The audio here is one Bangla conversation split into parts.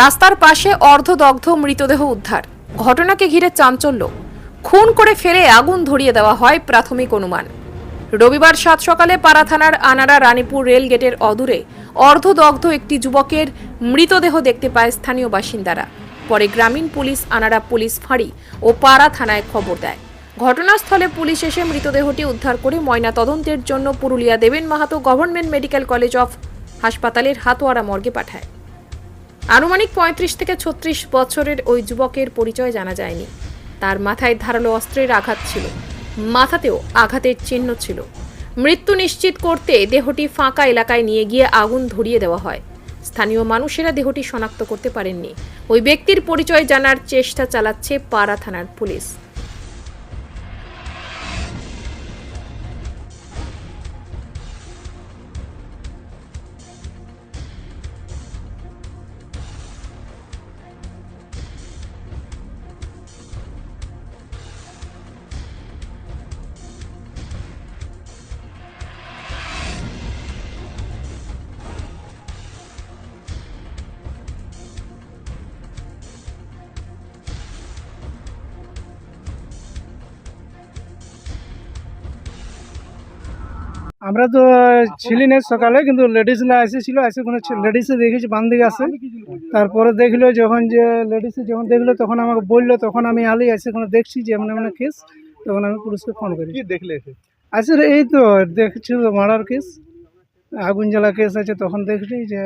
রাস্তার পাশে অর্ধদগ্ধ মৃতদেহ উদ্ধার। ঘটনাকে ঘিরে চাঞ্চল্য। খুন করে ফেলে আগুন ধরিয়ে দেওয়া হয় প্রাথমিক অনুমান। রবিবার সাত সকালে পাড়া থানার আনারা রানীপুর রেল গেটের অদূরে অর্ধদগ্ধ একটি যুবকের মৃতদেহ দেখতে পায় স্থানীয় বাসিন্দারা। পরে গ্রামীণ পুলিশ, আনারা পুলিশ ফাঁড়ি ও পাড়া থানায় খবর দেয়। ঘটনাস্থলে পুলিশ এসে মৃতদেহটি উদ্ধার করে ময়না তদন্তের জন্য Purulia Deben Mahato government medical college of হাসপাতালের হাতোয়ারা মর্গে পাঠায়। আনুমানিক পঁয়ত্রিশ থেকে ছত্রিশ বছরের ওই যুবকের পরিচয় জানা যায়নি। তার মাথায় ধারালো অস্ত্রের আঘাত ছিল। মাথাতেও আঘাতের চিহ্ন ছিল। মৃত্যু নিশ্চিত করতে দেহটি ফাঁকা এলাকায় নিয়ে গিয়ে আগুন ধরিয়ে দেওয়া হয়। স্থানীয় মানুষেরা দেহটি শনাক্ত করতে পারেননি। ওই ব্যক্তির পরিচয় জানার চেষ্টা চালাচ্ছে পাড়া থানার পুলিশ। আমরা তো ছিলি না সকালে কিন্তু লেডিসরা এসেছিল এসে কোনো লেডিসে দেখেছি বাম দিকে আসে তারপরে দেখল যখন যে লেডিসে যখন দেখল তখন আমাকে বলল তখন আমি আলি এসে কোনো দেখছি যে এমন এমন কেস তখন আমি পুলিশকে ফোন করি। দেখলে এসে? আসলে এই তো দেখছি তো মার্ডার কেস আগুন জ্বালা কেস আছে তখন দেখলি যে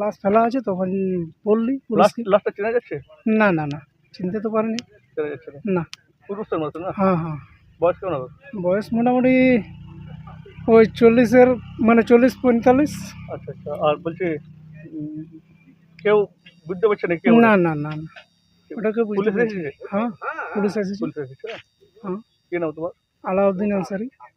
লাশ ফেলা আছে তখন বললি চেনা যাচ্ছে? না না না চিনতে তো পারিনি। না? হ্যাঁ হ্যাঁ। বয়স কেমন বয়স মোটামুটি ওই চল্লিশের মানে চল্লিশ পঁয়তাল্লিশ। আচ্ছা আচ্ছা আর বলছি কেউ বুঝতে পারছে না কেউ? না না না না। ওটাকে বুঝতে পুলিশ হ্যাঁ পুলিশ এসেছে। পুলিশ এসেছে? হ্যাঁ। কি নাম তোমার? আলাউদ্দিন আনসারি।